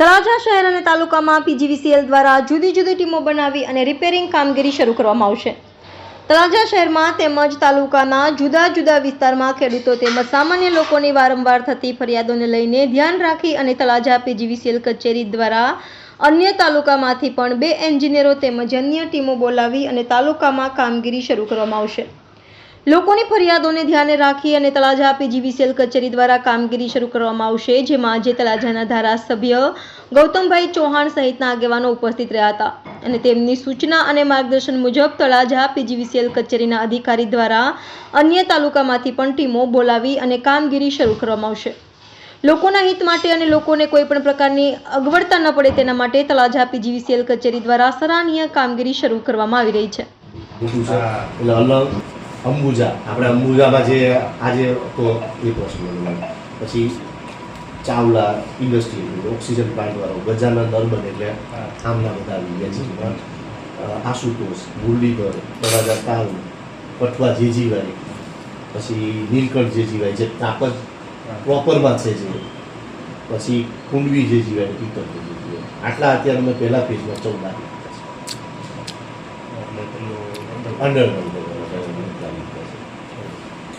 તળાજા શહેર અને તાલુકામાં પીજીવીસીએલ દ્વારા જુદી જુદી ટીમો બનાવી અને રિપેરિંગ કામગીરી શરૂ કરવામાં આવશે. તળાજા શહેરમાં તેમજ તાલુકાના જુદા જુદા વિસ્તારમાં ખેડૂતો તેમજ સામાન્ય લોકોની વારંવાર થતી ફરિયાદોને લઈને ધ્યાન રાખી અને તળાજા પીજીવીસીએલ કચેરી દ્વારા અન્ય તાલુકામાંથી પણ બે એન્જિનિયરો તેમજ અન્ય ટીમો બોલાવી અને તાલુકામાં કામગીરી શરૂ કરવામાં આવશે. લોકોની ફરિયાદોને ધ્યાને રાખી અને તળાજા પીજીવીસીએલ કચેરી દ્વારા કામગીરી શરૂ કરવામાં આવશે, જેમાં આજે તળાજાના ધારાસભ્ય ગૌતમભાઈ ચૌહાણ સહિતના આગેવાનો ઉપસ્થિત રહ્યા હતા. અને તેમની સૂચના અને માર્ગદર્શન મુજબ તળાજા પીજીવીસીએલ કચેરીના અધિકારી દ્વારા અન્ય તાલુકામાંથી પણ ટીમો બોલાવી અને કામગીરી શરૂ કરવામાં આવશે. લોકોના હિત માટે અને લોકોને કોઈ પણ પ્રકારની અગવડતા ન પડે તેના માટે તળાજા પીજીવીસીએલ કચેરી દ્વારા સરાહનીય કામગીરી શરૂ કરવામાં આવી રહી છે. અંબુજા. આપણે અંબુજામાં જે આજે તો એ પોસિબલ પછી ચાવલા ઇન્ડસ્ટ્રી ઓક્સિજન પ્લાન્ટવાળો ગજાનંદ અર્બન એટલે આમના બધા આવી ગયા છે આશુતોષ મુરલીધર તળાજા ટાઉન પટવા જેજીભાઈ પછી નીલકંઠ જેજીભાઈ જે તાપજ પ્રોપરમાં છે જે. પછી કુંડવી જેજીભાઈ પીતર જેજીભાઈ. આટલા અત્યારે અમે પહેલા ફેઝમાં ચૌદ લાખ અંડર